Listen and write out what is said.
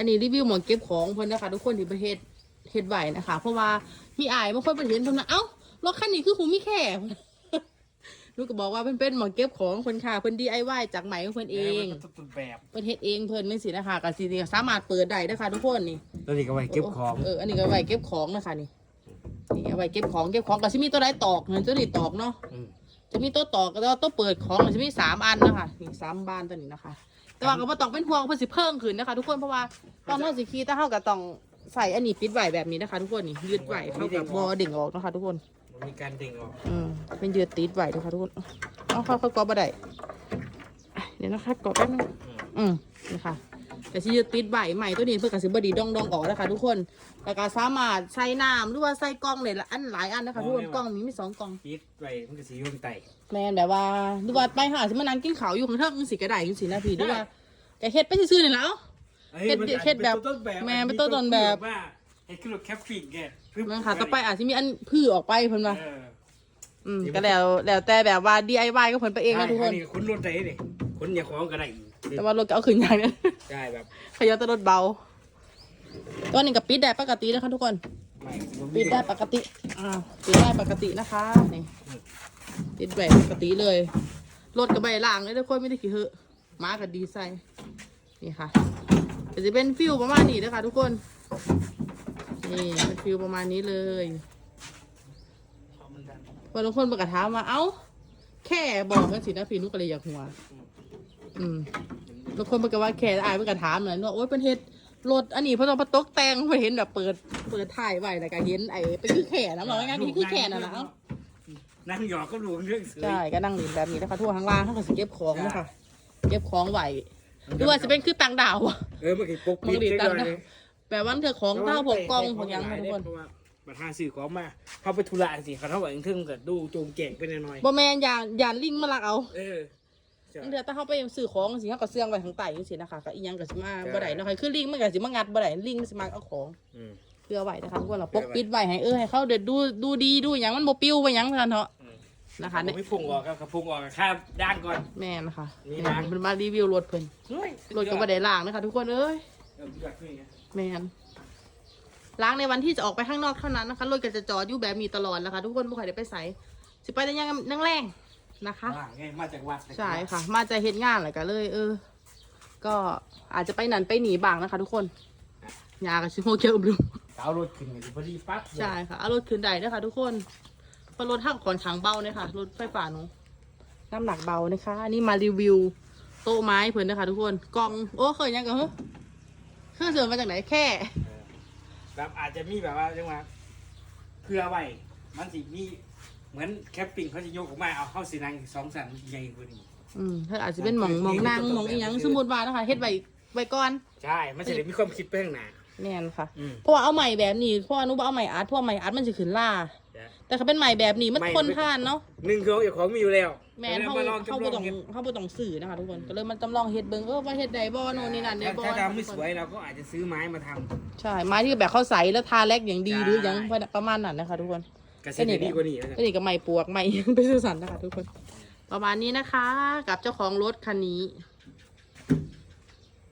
อันนี้รีวิวหมองเก็บของเพิ่นนะคะทุกคนที่ประเทศเฮ็ดไหวนะคะ เพราะว่าพี่อายบางคนไปเห็นเพิ่นนะเอ้ารถคันนี้คือหูมีแค่ลูกก็บอกว่าเพิ่นเป็นหมองเก็บของเพิ่นค่ะเพิ่น DIY จากไหมของเพิ่นเองมันต้นแบบเพิ่นเฮ็ดเองเพิ่นไม่สินะคะก็สิสามารถเปิดได้นะคะทุกคนนี่ตัวนี้ก็ไว้เก็บของเอออันนี้ก็ไว้เก็บของนะคะนี่นี่เอาไว้เก็บของเก็บของก็จะมีตัวใดตอกเงินตัวนี้ตอกเนาะอืมจะมีตัวตอกแล้วตัวเปิดของมันจะมีสามอันนะคะนี่สามบานตัวนี้นะคะ แต่ว่าก็บ่ต้องเป็นห่วงเพื่อสิเพิ่มขึ้นนะคะ ทุกคนเพราะว่าตอนเท่าสิคีถ้าเท่ากับต้องใส่อันนี้ปิดไว้แบบนี้นะคะ ทุกคนนี่ยืดไว้เข้ากับบอเดิ่งออกนะคะ ทุกคนมันมีการดึงออก อืมเป็นยืดติดไว้นะคะทุกคนเอาเข้าเข้ากรอบบ่ได้อะเดี๋ยวนะคะกรอบแป๊บนึงอืมนี่ค่ะ แต่ที่จะติดใบใหม่ตัวนี้เพื่อกระสิบดีดองดองๆออกนะคะทุกคนแล้วก็สามารถใส่น้ำหรือว่าใส่กล่องเลยละอันหลายอันนะคะทุกคนกล่องนี้มีสองกล่องปิดไว้มันก็สียุ่งไตแมนแบบว่าหรือว่าไปหาสิมานั่งกินข้าวอยู่ข้างเทิงสิกระไดจังสินะพี่หรือว่าแกเฮ็ดไปซื่อๆนี่แหล้วเฮ็ดเฮ็ดแบบแม่เป็นต้นแบบว่าเฮ็ดขึ้นรถแคปฟิกแกมันค่ะต่อไปอาจจะมีอันพื้อออกไปเพิ่นว่าเอออืมก็แล้วแล้วแต่แบบว่า DIY ก็เพิ่นไปเองนะทุกคนใช่คุณรถได้ดิคุณอย่าของก็ได้อีก แต่ว่ารถก็เอาขึ้นอย่างนี้ใช่แบบขยันแต่รถเบาตัวนี้ก็ปิดได้ปกตินะคะทุกคนไม่ปิดได้ปกติอ่าปิดได้ปกตินะคะนี่ปิดแบบปกติเลยรถกับใบล่างเลยทุกคนไม่ได้ขี่เหอะมากับดีไซน์นี่ค่ะก็จะเป็นฟิลประมาณนี้นะคะทุกคนนี่เป็นฟิลประมาณนี้เลยบางคนประกาศถามมาเอ้า แค่บอกกันสินะพี่นุกก็เลยอยากหัว อืมบางคนประกาศว่าแค่อายประกาศถามหน่อยว่าโอ๊ยเป็นเฮ็ดรถอันนี้เพราะต้องประตกแต่งเพอเห็นแบบเปิดเปิดถ่ายไว้แล้วก็เห็นไอ้เป็นคือแข่นะบอกง่ายๆนี่คือแข่น่ะนะเอ้านั่งหยอกก็รู้เรื่องเสือใช่ก็นั่งหลินแบบนี้นะคะทั่วข้างล่างเขาก็สิเก็บของนะคะเก็บของไหวหรือว่าจะเป็นคือต่างดาวอะ เออเมื่อกี้ปกมึงดีตังค์นะแปลว่าเธอของเต้าผกกองผกหยังค่ะทุกคนเพราะว่าบัตรห้าสื่อของมาเขาไปธุระสิเขาเท่าไหร่ทึ่งกับดูโจมแก่งไปหน่อยบ่แมนยานยานลิงมาลักเอาๆเออ ใช่เดี๋ยวถ้าเขาไปซื้อของสิเขาก็เสื่องไว้ข้างใต้จังซี่นะคะก็อีหยังก็สิมาใช่บ่ได้เนาะค่ะคือลิงมันก็สิมางัดบ่ได้ลิงมันสิมาเอาของอืม เพื่อไว้นะคะทุกคนเราปกเพื่อไว้ปิดไว้ให้เออให้เขาเด็ดดูดูดีดูหยังมันบ่ปิ้วไปหยังเท่านั้นเถอะอืม นะคะผมเนี่ย ไม่พุ่งออกครับครับพุ่งออกข้ามด้านก่อน แม่นะคะนี่นี่นะ เป็นมารีวิวรถเพิ่นเฮ้ยรถก็บ่ได้ล้างนะคะทุกคนเอ้ยเอออยากนี่ไงแมนล้างในวันที่จะออกไปข้างนอกเท่านั้นนะคะรถก็จะจอดอยู่แบบนี้ตลอดนะคะ ทุกคนไม่ค่อยได้ไปใส่สิไปแต่ยังนั่งแรง นะคะ ว่างไงมาจากวัดใช่ค่ะ มาจะเฮ็ดงานอะไรกันเลย เออ ก็อาจจะไปนั่นไปหนีบ้างนะคะ ทุกคนยากับชิโมเกียวบลูเอารถขึ้นกันพอดีปั๊บใช่ค่ะเอารถขึ้นได้นะคะ ทุกคนเพราะรถทั้งขอนขางเบาเนี่ยค่ะรถไฟฟ้าหนูน้ำหนักเบานะคะอันนี้มารีวิว โต๊ะไม้เพิ่นนะคะ ทุกคนกล่องโอ้เคยยังกันเหรอเครื่องเสริมมาจากไหนแค่ แบบอาจจะมีแบบว่าจังหวะเพื่อไว้มันสิมี เหมือนแคปปิ้งเขาจะยกออกมาเอาเข้าสีนังสองสันใหญ่กว่านี้อืมถ้าอาจจะเป็นหมองหมองนางหมองอีหยังสมมติว่านะคะเฮ็ดไว้ไว้ก่อนใช่มันจะได้มีความคิดไปข้างหน้า แน่นค่ะ อืม เพราะว่าเอาใหม่แบบนี้เพราะว่าหนุบเอาใหม่อาร์ตเพราะว่าใหม่อาร์ตมันจะขึ้นล่าแต่ถ้าเป็นใหม่แบบนี้มันใหม่ ทนทานเนาะหนึ่งคือเอาของมีอยู่แล้วแม่นเขามาลองเขาจำลบ่องต้องเฮ็ดเขาบ่ต้องสื่อนะคะทุกคนก็เลยมันจำลองเฮ็ดเบิ่งเออว่าเฮ็ดได้บ่โน่นนี่นั่นได้บ่ถ้าทำไม่สวยเราก็อาจจะซื้อไม้มาทำ ใช่ไม้ที่แบบเขาใสแล้วทาแลกอย่างดีใช่หรืออย่างประมาณนั้นนะคะทุกคน กระเซ็นดีกว่านี้นะก็นี่ก็ไม้ปวกไม้ไปซื้อสันนะคะทุกคน ประมาณนี้นะคะ กับเจ้าของรถคันนี้